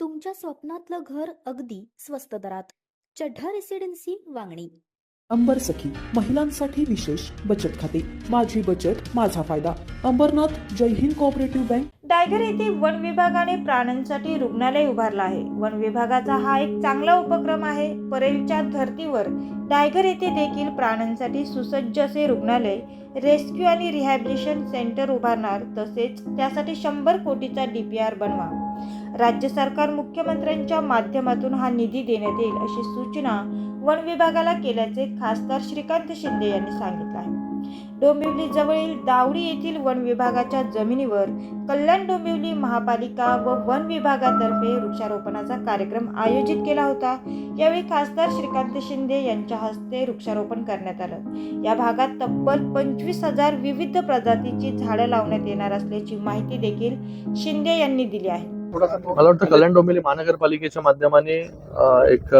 तुमच्या स्वप्नातलं घर अगदी स्वस्त दरात. चढ्ढा रेसिडेन्सी वांगणी. अंबर सखी महिलांसाठी विशेष बचत खाते. माझी बचत माझा फायदा. अंबरनाथ जय हिंद कोऑपरेटिव्ह बँक डायगर येथे वन विभागाने प्राण्यांसाठी रुग्णालय उभारलं आहे. वन विभागाचा हा एक चांगला उपक्रम आहे. परेलच्या धर्तीवर डायगर येथे देखील प्राण्यांसाठी सुसज्ज असे रुग्णालय रेस्क्यू आणि रिहॅबिलिटेशन सेंटर उभारणार तसेच त्यासाठी शंभर कोटीचा डी पी आर बनवा. राज्य सरकार मुख्यमंत्र्यांच्या माध्यमातून हा निधी देण्यात येईल अशी सूचना वन विभागाला केल्याचे खासदार श्रीकांत शिंदे यांनी सांगितलं आहे. डोंबिवली जवळील दावडी येथील वन विभागाच्या जमिनीवर कल्याण डोंबिवली महापालिका व वन विभागातर्फे वृक्षारोपणाचा कार्यक्रम आयोजित केला होता. यावेळी खासदार श्रीकांत शिंदे यांच्या हस्ते वृक्षारोपण करण्यात आलं. या भागात तब्बल पंचवीस हजार विविध प्रजातीची झाडं लावण्यात येणार असल्याची माहिती देखील शिंदे यांनी दिली आहे. मला वाटतं कल्याण डोंबिवली महानगरपालिकेच्या माध्यमाने एक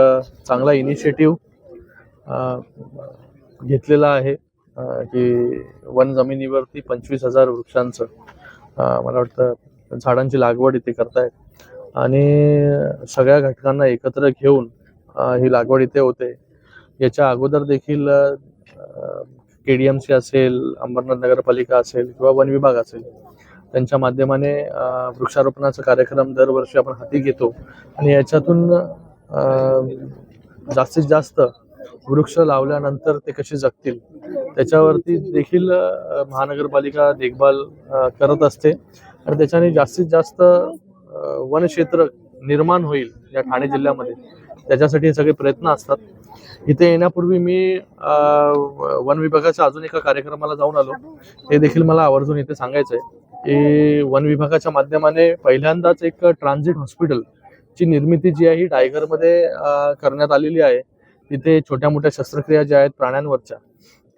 चांगला इनिशिएटिव्ह घेतलेला आहे. की वन जमिनीवरती पंचवीस हजार वृक्षांचं मला वाटतं झाडांची लागवड इथे करतायत. आणि सगळ्या घटकांना एकत्र घेऊन ही लागवड इथे होते. याच्या अगोदर देखील के डी एम सी असेल अंबरनाथ नगरपालिका असेल किंवा वन विभाग असेल त्यांच्या माध्यमाने वृक्षारोपणाचा कार्यक्रम दरवर्षी आपण हाती घेतो. आणि याच्यातून जास्तीत जास्त वृक्ष लावल्यानंतर ते कसे जगतील? त्याच्यावरती देखील महानगरपालिका देखभाल करत असते. आणि त्याच्याने जास्तीत जास्त वनक्षेत्र निर्माण होईल या ठाणे जिल्ह्यामध्ये. त्याच्यासाठी हे सगळे प्रयत्न असतात. इथे येण्यापूर्वी मी वन विभागाच्या अजून एका कार्यक्रमाला जाऊन आलो. हे देखील मला आवर्जून इथे सांगायचं आहे की वन विभागाच्या माध्यमाने पहिल्यांदाच एक ट्रान्झिट हॉस्पिटल ची निर्मिती जी आहे ही टायगरमध्ये करण्यात आलेली आहे. तिथे छोट्या मोठ्या शस्त्रक्रिया ज्या आहेत प्राण्यांवरच्या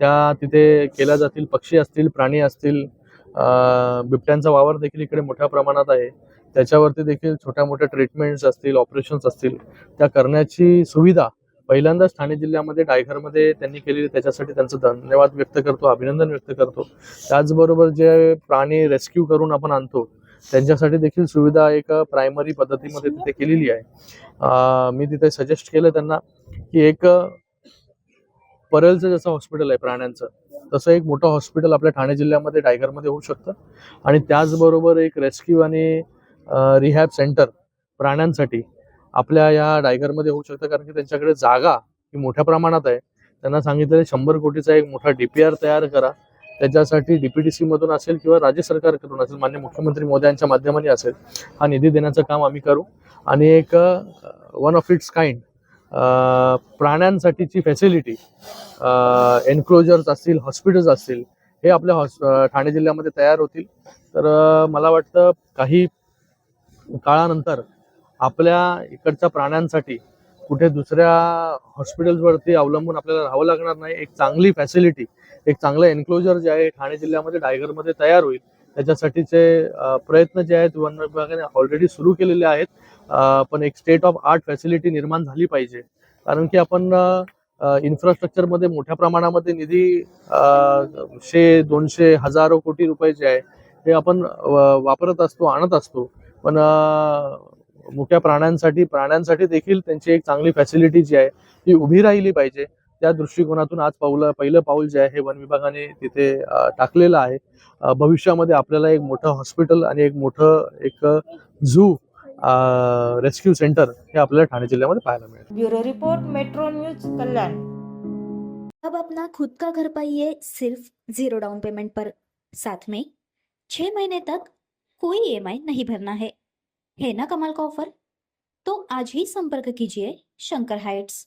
त्या तिथे केल्या जातील. पक्षी असतील प्राणी असतील बिबट्यांचा वावर देखील इकडे मोठ्या प्रमाणात आहे. त्याच्यावरती देखील छोट्या मोठ्या ट्रीटमेंट्स असतील ऑपरेशन्स असतील त्या करण्याची सुविधा पहिल्यांदाच ठाणे जिल्ह्यामध्ये डायघरमध्ये त्यांनी केलेली त्याच्यासाठी त्यांचं धन्यवाद व्यक्त करतो अभिनंदन व्यक्त करतो. त्याचबरोबर जे प्राणी रेस्क्यू करून आपण आणतो त्यांच्यासाठी देखील सुविधा एक प्रायमरी पद्धतीमध्ये तिथे केलेली आहे. मी तिथे सजेस्ट केलं त्यांना की एक परलचं जसं हॉस्पिटल आहे प्राण्यांचं तसं एक मोठं हॉस्पिटल आपल्या ठाणे जिल्ह्यामध्ये टायगरमध्ये होऊ शकतं. आणि त्याचबरोबर एक रेस्क्यू आणि रिहॅब सेंटर प्राण्यांसाठी आपल्या या डायगरमध्ये होऊ शकतं. कारण की त्यांच्याकडे जागा ही मोठ्या प्रमाणात आहे. त्यांना सांगितलेलं शंभर कोटीचा एक मोठा डी पी आर तयार करा. त्याच्यासाठी डी पी टी मधून असेल किंवा राज्य सरकारकडून असेल मान्य मुख्यमंत्री मोदयांच्या माध्यमाने असेल हा निधी देण्याचं काम आम्ही करू. आणि एक वन ऑफ इट्स काइंड प्राण्यांसाठीची फॅसिलिटी एन्क्लोजर्स असतील हॉस्पिटल्स असतील हे आपल्या हॉस ठाणे जिल्ह्यामध्ये तयार होतील. तर मला वाटतं काही काळानंतर आपल्या इकडच्या प्राण्यांसाठी कुठे दुसऱ्या हॉस्पिटल्सवरती अवलंबून आपल्याला राहावं लागणार नाही. एक चांगली फॅसिलिटी एक चांगलं एन्क्लोजर जे आहे ठाणे जिल्ह्यामध्ये डायगरमध्ये तयार होईल. त्याच्यासाठीचे प्रयत्न जे आहेत वन विभागाने ऑलरेडी सुरू केलेले आहेत. पण एक स्टेट ऑफ आर्ट फॅसिलिटी निर्माण झाली पाहिजे. कारण की आपण इन्फ्रास्ट्रक्चरमध्ये मोठ्या प्रमाणामध्ये निधी शे दोनशे हजारो कोटी रुपये जे आहे हे आपण वापरत असतो आणत असतो. पण मोठ्या प्राण्यांसाठी प्राण्यांसाठी देखील त्यांची एक चांगली फॅसिलिटी जी आहे ती उभी राहिली पाहिजे. त्या दृष्टिकोनातून आज पाऊल पहिलं पाऊल जे आहे हे वन विभागाने तिथे टाकलेलं आहे. भविष्यामध्ये आपल्याला एक मोठं हॉस्पिटल आणि एक मोठं एक झू रेस्क्यू सेंटर हे आपल्याला ठाणे जिल्ह्यामध्ये पाहायला मिळेल. Bureau report metro news Kalyan. अब अपना खुद का घर पाइए सिर्फ जीरो डाउन पेमेंट पर। साथ में छह महीने तक कोई ईएमआई नहीं भरना है। है ना कमाल का ऑफर? तो आज ही संपर्क कीजिए Shankar heights.